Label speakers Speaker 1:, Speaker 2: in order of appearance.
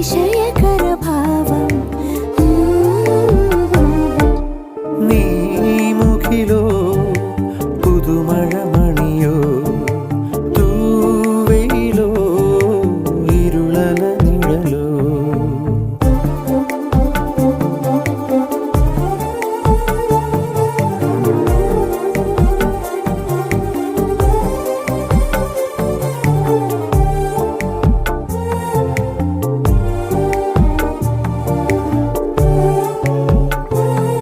Speaker 1: അതിശയകരഭാവം.
Speaker 2: നീ മുഖിലോ പുതുമഴ മണിയോ